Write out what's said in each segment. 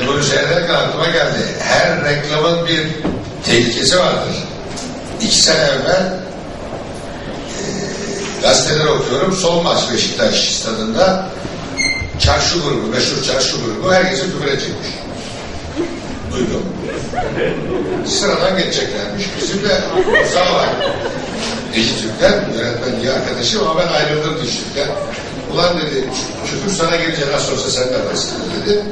Şimdi bunu seyrederken aklıma geldi. Her reklamın bir tehlikesi vardır. İki sene evvel e, gazeteleri okuyorum. Son maç Beşiktaş stadında çarşı grubu, meşhur çarşı grubu herkese küfür edecekmiş. Duydum. Sıradan geçeceklermiş. Bizim de var. İki Türkler, yönetmen iyi arkadaşım ama ben ayrıldım düştükten. Ulan dedi, küfür sana gelince nasıl olsa sen de dedi.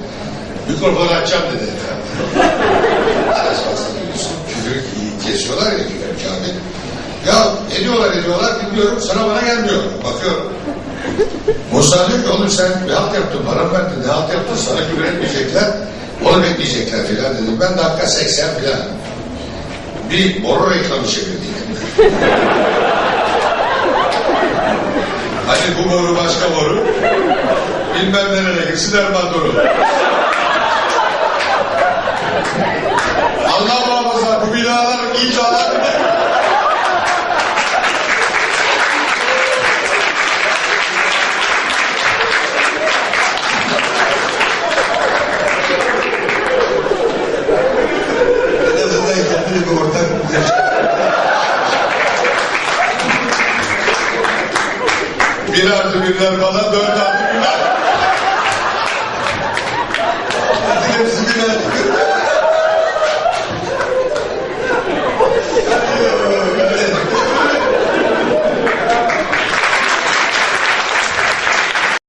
Mikrofonu açacağım dedi. Aras baksana diyorsun. Küfür kesiyorlar ya küfür Kamil. Ya ediyorlar ediyorlar bilmiyorum sana bana gelmiyor. Bakıyorum. Musa diyor ki oğlum sen bir halt yaptın bana mı verdin ne halt yaptın sana küfür etmeyecekler. Onu bekleyecekler filan dedim. Ben dakika 80 filan. Bir boru reklamı çevirdi. Hani bu boru başka boru. Bilmem nereye gitsin Erman Doru. Ortak. Bir artı birler bana, dört artı birler.